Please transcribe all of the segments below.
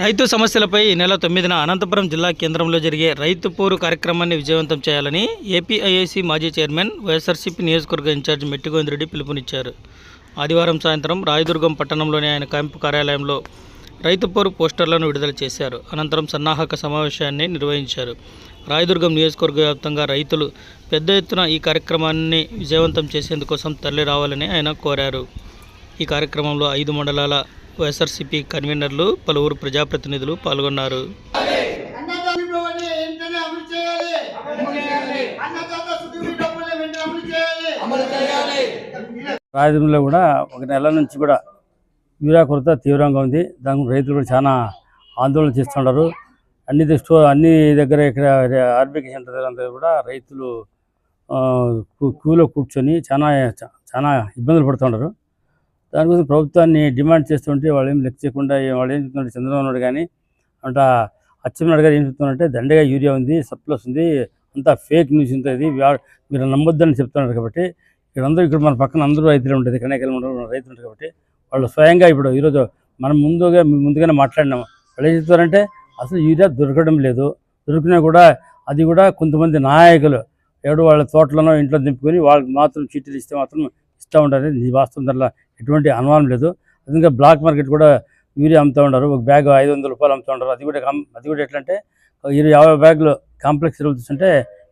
రైతు సమస్యలపై నెల తొమ్మిదిన అనంతపురం జిల్లా కేంద్రంలో జరిగే రైతు పోరు కార్యక్రమాన్ని విజయవంతం చేయాలని ఏపీఐఐసి మాజీ చైర్మన్ వైఎస్ఆర్సీపీ నియోజకవర్గ ఇన్ఛార్జ్ మెట్టిగోవిందరెడ్డి పిలుపునిచ్చారు. ఆదివారం సాయంత్రం రాయదుర్గం పట్టణంలోని ఆయన క్యాంపు కార్యాలయంలో రైతు పోరు పోస్టర్లను విడుదల చేశారు. అనంతరం సన్నాహక సమావేశాన్ని నిర్వహించారు. రాయదుర్గం నియోజకవర్గ వ్యాప్తంగా రైతులు పెద్ద ఎత్తున ఈ కార్యక్రమాన్ని విజయవంతం చేసేందుకోసం తరలి రావాలని ఆయన కోరారు. ఈ కార్యక్రమంలో ఐదు మండలాల వైఎస్ఆర్సీపీ కన్వీనర్లు పలువురు ప్రజాప్రతినిధులు పాల్గొన్నారు. అన్నదాత రాయదుర్గంలో కూడా ఒక నెల నుంచి కూడా యూరియా కొరత తీవ్రంగా ఉంది. దాని రైతులు కూడా చాలా ఆందోళన చేస్తున్నారు అన్ని దృష్టిలో అన్ని దగ్గర ఇక్కడ ఆర్బీకే సెంటర్ దగ్గర అంతా కూడా రైతులు క్యూలో కూర్చొని చాలా చాలా ఇబ్బందులు పడుతున్నారు దానికోసం ప్రభుత్వాన్ని డిమాండ్ చేస్తుంటే వాళ్ళు ఏం లెక్క చేయకుండా వాళ్ళు ఏం చెప్తున్నారు? చంద్రబాబు నాయుడు కానీ అంట అచ్చెన్నాయుడు గారు ఏం చెప్తున్నారంటే దండగా యూరియా ఉంది సప్లస్ ఉంది అంతా ఫేక్ న్యూస్ ఉంటుంది వ్యా- మీరు నమ్మొద్దని చెప్తున్నారు కాబట్టి ఇక్కడ అందరూ ఇక్కడ మన పక్కన అందరూ రైతులు ఉంటుంది కనేకల్ ఉండరు రైతులు ఉంటారు కాబట్టి వాళ్ళు స్వయంగా ఇప్పుడు ఈరోజు మనం ముందుగా ముందుగానే మాట్లాడినాము. వాళ్ళు ఏం చెప్తారంటే అసలు యూరియా దొరకడం లేదు. దొరికినా కూడా అది కూడా కొంతమంది నాయకులు ఎవడు వాళ్ళ తోటలను ఇంట్లో దింపుకొని వాళ్ళకి మాత్రం చీటీలు ఇస్తే మాత్రం ఇస్తూ ఉంటారు. ఇది వాస్తవం దాంట్లో ఎటువంటి అనుమానం లేదు. అదేవిధంగా బ్లాక్ మార్కెట్ కూడా యూరియా అమ్ముతూ ఉంటారు ఒక బ్యాగ్ ఐదు వందల రూపాయలు అమ్ముతూ ఉంటారు అది కూడా అది కూడా ఎట్లా అంటే ఇరవై యాభై బ్యాగులు కాంప్లెక్స్ ఎరువులు తీసుకుంటే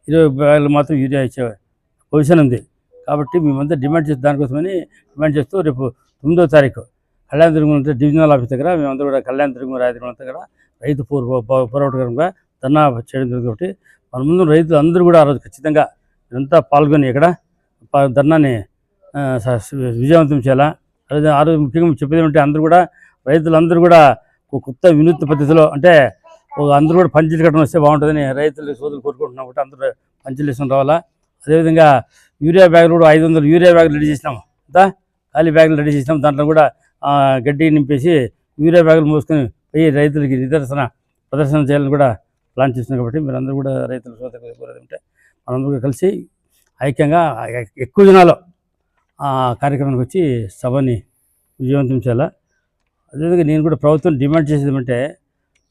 ఇరవై బ్యాగులు మాత్రం యూరియా ఇచ్చే పొజిషన్ ఉంది. కాబట్టి మేమంతా డిమాండ్ చేసి దానికోసమని డిమాండ్ చేస్తూ రేపు తొమ్మిదో తారీఖు కళ్యాణ దుర్గం ఉంటే డివిజనల్ ఆఫీస్ దగ్గర మేమంతా కూడా కళ్యాణ దుర్గం రాయదుర్గం దగ్గర కూడా రైతు పూర్వ పోరాటకరంగా ధర్నా చేయడం జరిగింది కాబట్టి మన ముందు రైతులు అందరూ కూడా ఆ రోజు ఖచ్చితంగా ఇదంతా పాల్గొని ఇక్కడ ప- ధర్నాని విజయవంతం చేయాలా? అదే ఆ ముఖ్యంగా చెప్పేది ఏమంటే అందరూ కూడా రైతులందరూ కూడా ఒక కొత్త వినూత్న పద్ధతిలో అంటే అందరూ కూడా పంచులు కట్టడం వస్తే బాగుంటుందని రైతులు సోదరులు కోరుకుంటున్నాం కాబట్టి అందరూ పంచులు వేసుకుని రావాలా? అదేవిధంగా యూరియా బ్యాగులు కూడా ఐదు వందలు యూరియా బ్యాగులు రెడీ చేసినాం. అంతా ఖాళీ బ్యాగులు రెడీ చేసినాం. దాంట్లో కూడా గడ్డి నింపేసి యూరియా బ్యాగులు మోసుకొని పోయి రైతులకి నిదర్శన ప్రదర్శన చేయాలని కూడా ప్లాన్ చేస్తున్నాం కాబట్టి మీరందరూ కూడా రైతుల సోదరులు కోరేది ఉంటే మనందరూ కలిసి ఐక్యంగా ఎక్కువ జనాలు ఆ కార్యక్రమానికి వచ్చి సభని విజయవంతం చేయాలా? అదేవిధంగా నేను కూడా ప్రభుత్వం డిమాండ్ చేసేది ఏమంటే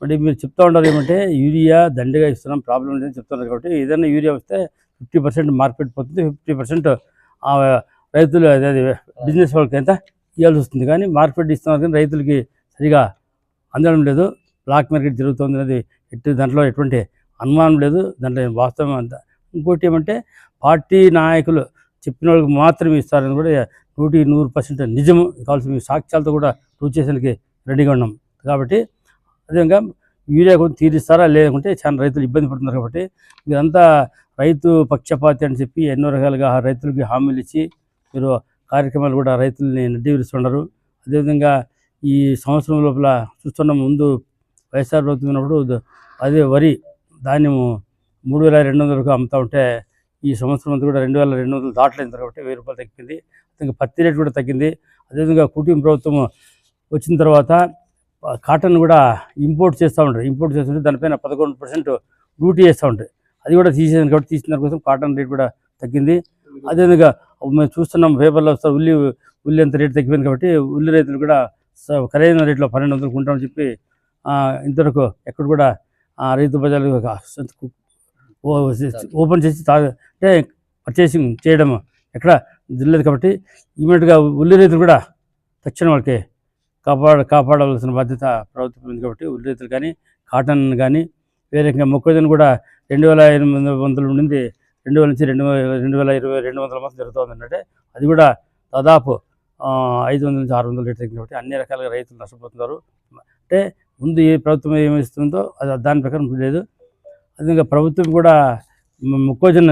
మరి మీరు చెప్తా ఉండాలి ఏమంటే యూరియా దండిగా ఇస్తున్నాం ప్రాబ్లం లేదని చెప్తున్నారు కాబట్టి ఏదైనా యూరియా వస్తే ఫిఫ్టీ పర్సెంట్ మార్కెట్ పోతుంది ఫిఫ్టీ పర్సెంట్ రైతులు అదే అదే బిజినెస్ వాళ్ళకి ఎంత ఇవ్వాల్సి వస్తుంది. కానీ మార్కెట్ ఇస్తున్నారు కానీ రైతులకి సరిగా అందడం లేదు. బ్లాక్ మార్కెట్ జరుగుతుంది అనేది ఎట్టి దాంట్లో ఎటువంటి అనుమానం లేదు. దాంట్లో వాస్తవం అంత. ఇంకోటి ఏమంటే పార్టీ నాయకులు చెప్పిన వాళ్ళకి మాత్రమే ఇస్తారని కూడా నూటి నూరు పర్సెంట్ నిజము. కావాల్సిన సాక్ష్యాలతో కూడా ప్రూవ్ చేసేందుకు రెడీగా ఉన్నాం. కాబట్టి అదేవిధంగా యూరియా కొంచెం తీరిస్తారా లేదంటే చాలా రైతులు ఇబ్బంది పడుతున్నారు కాబట్టి మీరంతా రైతు పక్షపాతి అని చెప్పి ఎన్నో రకాలుగా రైతులకి హామీలు ఇచ్చి మీరు కార్యక్రమాలు కూడా రైతుల్ని నడ్డీవిస్తున్నారు అదేవిధంగా ఈ సంవత్సరం లోపల చూస్తున్న ముందు వైఎస్ఆర్ ప్రభుత్వం ఉన్నప్పుడు అదే వరి ధాన్యము మూడు వేల రెండు వందలకు అమ్ముతా ఉంటే ఈ సంవత్సరం అంతా కూడా రెండు వేల రెండు వందలు దాటలేదు కాబట్టి వెయ్యి రూపాయలు తగ్గింది. అతనికి పత్తి రేటు కూడా తగ్గింది. అదేవిధంగా కుటుంబ ప్రభుత్వం వచ్చిన తర్వాత కాటన్ కూడా ఇంపోర్ట్ చేస్తూ ఉంటారు ఇంపోర్ట్ చేస్తుంటే దానిపైన పదకొండు పర్సెంట్ డ్యూటీ చేస్తూ ఉంటాయి అది కూడా తీసేసాను కాబట్టి తీసిన దానికోసం కాటన్ రేట్ కూడా తగ్గింది. అదేవిధంగా మేము చూస్తున్నాం పేపర్లో వస్తారు ఉల్లి ఉల్లి అంత రేటు తగ్గిపోయింది కాబట్టి ఉల్లి రైతులు కూడా స- ఖరీదైన రేట్లో పన్నెండు వందలు కొంటామని చెప్పి ఇంతవరకు ఎక్కడ కూడా రైతు బజార్లు ఓపెన్ చేసి తా అంటే పర్చేసింగ్ చేయడం ఎక్కడ జరగలేదు కాబట్టి ఇమీడియట్గా ఉల్లి రైతులు కూడా తక్షణం వాళ్ళకి కాపాడ కాపాడవలసిన బాధ్యత ప్రభుత్వం ఉంది కాబట్టి ఉల్లి రైతులు కానీ కాటన్ కానీ వేరే ఇంకా మొక్కజొన్న కూడా రెండు వేల ఎనిమిది వందల నుండి రెండు వేల నుంచి రెండు రెండు వేల ఇరవై రెండు వందల మాత్రం జరుగుతుంది అంటే అది కూడా దాదాపు ఐదు వందల నుంచి ఆరు వందల తగ్గింది కాబట్టి అన్ని రకాలుగా రైతులు నష్టపోతున్నారు. అంటే ముందు ఏ ప్రభుత్వం ఏమి ఇస్తుందో అది దాని ప్రకారం లేదు. అదేవిధంగా ప్రభుత్వం కూడా మొక్కజొన్న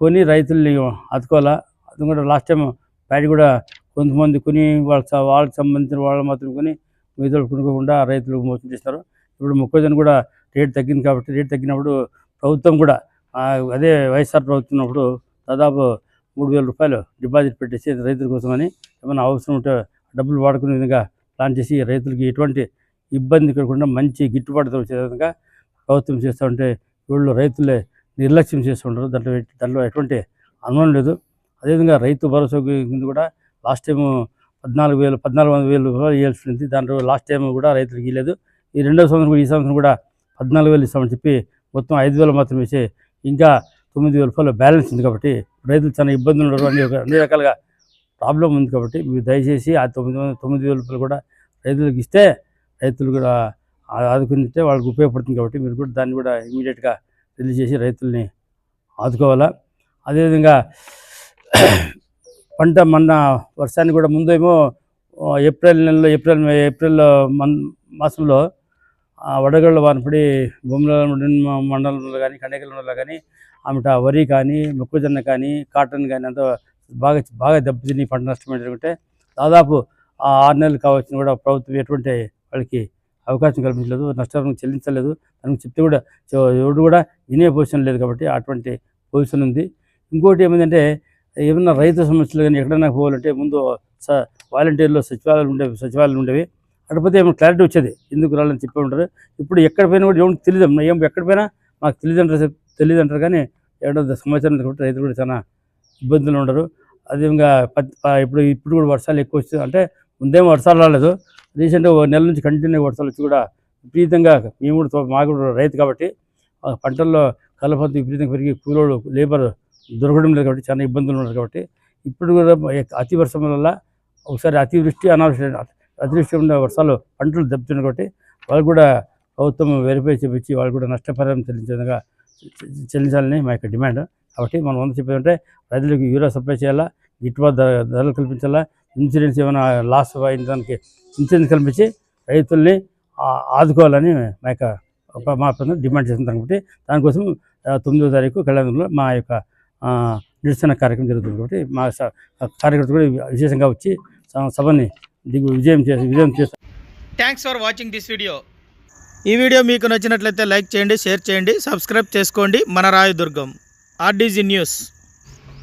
కొని రైతుల్ని అతుకోవాలా అది కూడా లాస్ట్ టైం ప్యాడీ కూడా కొంతమంది కొని వాళ్ళ వాళ్ళకి సంబంధించిన వాళ్ళు మాత్రం కొని మిగతా కొనుక్కోకుండా రైతులు మోసం చేస్తారు ఇప్పుడు మొక్కజొన్న కూడా రేట్ తగ్గింది కాబట్టి రేట్ తగ్గినప్పుడు ప్రభుత్వం కూడా అదే వైఎస్ఆర్ ప్రభుత్వం ఉన్నప్పుడు దాదాపు మూడు వేల రూపాయలు డిపాజిట్ పెట్టేసి రైతుల కోసమని ఏమైనా అవసరం ఉంటే డబ్బులు వాడుకునే విధంగా ప్లాన్ చేసి రైతులకి ఎటువంటి ఇబ్బంది కలగకుండా మంచి గిట్టుబాటుతో వచ్చే విధంగా ప్రభుత్వం చేస్తూ ఉంటే వీళ్ళు రైతులే నిర్లక్ష్యం చేస్తుంటారు. దాంట్లో దాంట్లో ఎటువంటి అనుమానం లేదు. అదేవిధంగా రైతు భరోసా కింద కూడా లాస్ట్ టైం పద్నాలుగు వేలు పద్నాలుగు వందల వేలు రూపాయలు ఇవ్వాల్సింది దాంట్లో లాస్ట్ టైం కూడా రైతులకు ఇవ్వలేదు ఈ రెండవ సంవత్సరం కూడా- ఈ సంవత్సరం కూడా పద్నాలుగు వేలు ఇస్తామని చెప్పి మొత్తం ఐదు వేలు మాత్రం వేసి ఇంకా తొమ్మిది వేల రూపాయలు బ్యాలెన్స్ ఉంది కాబట్టి రైతులు చాలా ఇబ్బందులు ఉన్నారు. అన్ని అన్ని రకాలుగా ప్రాబ్లం ఉంది కాబట్టి మీరు దయచేసి ఆ తొమ్మిది తొమ్మిది వేల రూపాయలు కూడా రైతులకు ఇస్తే రైతులు కూడా ఆదుకుంటే వాళ్ళకి ఉపయోగపడుతుంది కాబట్టి మీరు కూడా దాన్ని కూడా ఇమీడియట్గా రిలీజ్ చేసి రైతుల్ని ఆదుకోవాలా. అదేవిధంగా పంట మొన్న వర్షానికి కూడా ముందేమో ఏప్రిల్ నెలలో ఏప్రిల్ ఏప్రిల్ మన్ మాసంలో వడగళ్ళ వానపడి భూముల మండలంలో కానీ కనేకలంలో కానీ ఆమెట వరి కానీ మొక్కజొన్న కానీ కాటన్ కానీ అంతా బాగా బాగా దెబ్బతిని పంట నష్టం ఏంటంటే దాదాపు ఆరు నెలలు కావాల్సిన కూడా ప్రభుత్వం ఎటువంటి వాళ్ళకి అవకాశం కల్పించలేదు నష్టం చెల్లించలేదు. దానికి చెప్తే కూడా ఎవరు ఎవడు కూడా వినే పొజిషన్ లేదు కాబట్టి అటువంటి పొజిషన్ ఉంది. ఇంకోటి ఏమైందంటే ఏమన్నా రైతు సమస్యలు కానీ ఎక్కడైనా పోవాలంటే ముందు స వాలంటీర్లు సచివాలయాలు ఉండేవి సచివాలయాలు ఉండేవి. అటుపోతే ఏమైనా క్లారిటీ వచ్చేది ఎందుకు రాలని చెప్పి ఉంటారు. ఇప్పుడు ఎక్కడ పోయినా కూడా ఏమి తెలియదు ఏం ఎక్కడ పోయినా మాకు తెలియదు తెలియదంటారు తెలియదు అంటారు కానీ ఏడో సమాచారం కాబట్టి రైతులు కూడా చాలా ఇబ్బందులు ఉండరు. అదేవిధంగా ఇప్పుడు ఇప్పుడు కూడా వర్షాలు ఎక్కువ వస్తాయి అంటే ముందేమో వర్షాలు రాలేదు. రీసెంట్గా ఒక నెల నుంచి కంటిన్యూ వర్షాలు వచ్చి కూడా విపరీతంగా మేము కూడా మాకు కూడా రైతు కాబట్టి పంటల్లో కలపంత విపరీతంగా పెరిగి కూలోళ్ళు లేబర్ దొరకడం లేదు కాబట్టి చాలా ఇబ్బందులు ఉన్నారు కాబట్టి ఇప్పుడు కూడా అతి వర్షం వల్ల ఒకసారి అతివృష్టి అనావృష్టి అతివృష్టి ఉన్న వర్షాలు పంటలు దెబ్బతున్నాయి కాబట్టి వాళ్ళు కూడా ప్రభుత్వం వెరిఫై చేపించి వాళ్ళు కూడా నష్టపరిహారం చెల్లించే విధంగా చెల్లించాలని మా యొక్క డిమాండ్. కాబట్టి మనం వంద చెప్పేదంటే రైతులకు యూరియా సప్లై చేయాలా? గిట్టుబాటు ధరలు కల్పించాలా? ఇన్సూరెన్స్ ఏమైనా లాస్ అయిన దానికి ఇన్సూరెన్స్ కల్పించి రైతుల్ని ఆదుకోవాలని మా యొక్క ఒక- మా డిమాండ్ చేస్తున్నాం కాబట్టి దానికోసం తొమ్మిదో తారీఖు కళ్యాణంలో మా యొక్క నిరసన కార్యక్రమం జరుగుతుంది కాబట్టి మా స- కార్యకర్తలు కూడా విశేషంగా వచ్చి సభని దిగు విజయం చేసి విజయం చేస్తాం thanks for watching this video ఈ వీడియో మీకు నచ్చినట్లయితే లైక్ చేయండి షేర్ చేయండి సబ్స్క్రైబ్ చేసుకోండి. మన రాయదుర్గం ఆర్డీజీ న్యూస్.